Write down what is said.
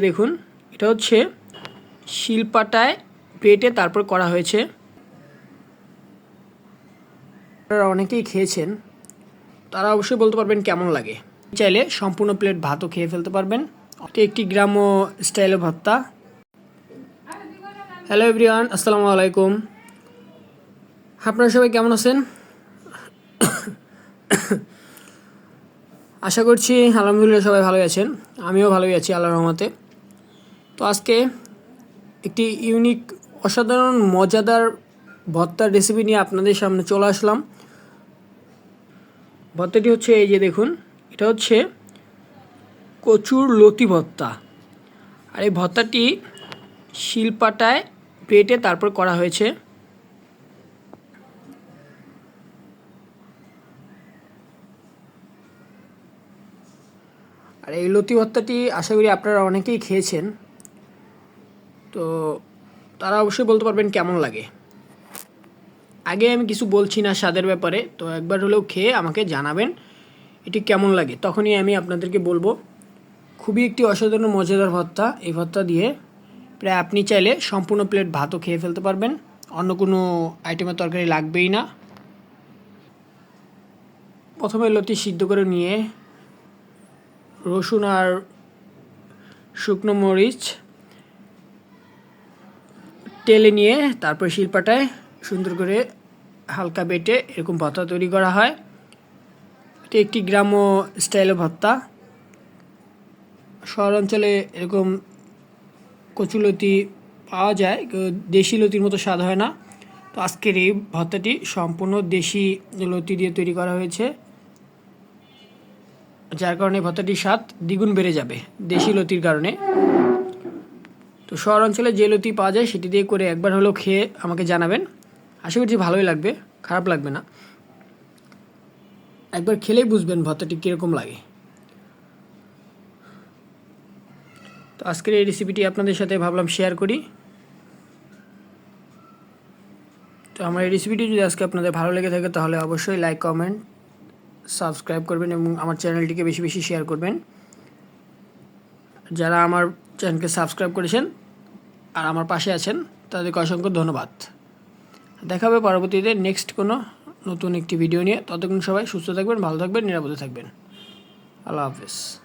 দেখুন, এটা হচ্ছে শিলপাটায় পেটে তারপর করা হয়েছে। আপনারা অনেকেই খেয়েছেন, তারা অবশ্যই বলতে পারবেন কেমন লাগে। চাইলে সম্পূর্ণ প্লেট ভাতও খেয়ে ফেলতে পারবেন। এটি একটি গ্রাম্য স্টাইলের ভর্তা। হ্যালো এভরিওয়ান আসসালামু আলাইকুম। আপনারা সবাই কেমন আছেন? আশা করছি আলহামদুলিল্লাহ সবাই ভালোই আছেন। আমিও ভালোই আছি, আল্লাহর রহমতে। তো আজকে একটি ইউনিক অসাধারণ, মজাদার ভর্তার রেসিপি নিয়ে আপনাদের সামনে চলে আসলাম। ভর্তাটি হচ্ছে এই যে দেখুন, এটা হচ্ছে কচুর লতি ভর্তা। আর এই ভর্তাটি শিলপাটায় পেটে তারপর করা হয়েছে। আর এই লতি ভর্তাটি আশা করি আপনারা অনেকেই খেয়েছেন। তো তারা অবশ্যই বলতে পারবেন কেমন লাগে। আগে আমি কিছু বলছি না স্বাদের ব্যাপারে, তো একবার হলেও খেয়ে আমাকে জানাবেন এটি কেমন লাগে। তখনই আমি আপনাদেরকে বলব, খুবই একটি অসাধারণ মজাদার ভর্তা। এই ভর্তা দিয়ে প্রায় আপনি চাইলে সম্পূর্ণ প্লেট ভাতও খেয়ে ফেলতে পারবেন। অন্য কোনো আইটেমের তরকারি লাগবেই না। প্রথমে লতি সিদ্ধ করে নিয়ে রসুন আর শুকনো মরিচ তেলে নিয়ে তারপর শিলপাটায় সুন্দর করে হালকা বেটে এরকম ভর্তা তৈরি করা হয়। এটি একটি গ্রাম্য স্টাইলের ভর্তা শহর অঞ্চলে এরকম কচুলতি পাওয়া যায় দেশি লতির মতো স্বাদ হয় না। তো আজকের এই ভর্তাটি সম্পূর্ণ দেশি লতি দিয়ে তৈরি করা হয়েছে। যার কারণে ভর্তাটির স্বাদ দ্বিগুণ বেড়ে যাবে দেশি লতির কারণে। তো শহর অঞ্চলে যে লতি পাওয়া যায় সেটি দিয়ে করে একবার হলেও খেয়ে আমাকে জানাবেন। আশা করছি ভালোই লাগবে, খারাপ লাগবে না। একবার খেলেই বুঝবেন ভর্তাটি কীরকম লাগে। তো আজকের এই রেসিপিটি আপনাদের সাথে ভাবলাম শেয়ার করি। তো আমার এই রেসিপিটি যদি আজকে আপনাদের ভালো লেগে থাকে তাহলে অবশ্যই লাইক কমেন্ট সাবস্ক্রাইব করবেন এবং আমার চ্যানেলটিকে বেশি বেশি শেয়ার করবেন। যারা আমার চ্যানেলকে সাবস্ক্রাইব করেছেন আর আমার পাশে আছেন, তাদেরকে অসংখ্য ধন্যবাদ। দেখা হবে পরবর্তীতে নেক্সট কোনো নতুন একটি ভিডিও নিয়ে। ততক্ষণ সবাই সুস্থ থাকবেন, ভালো থাকবেন, নিরাপদে থাকবেন। আল্লাহ হাফেজ।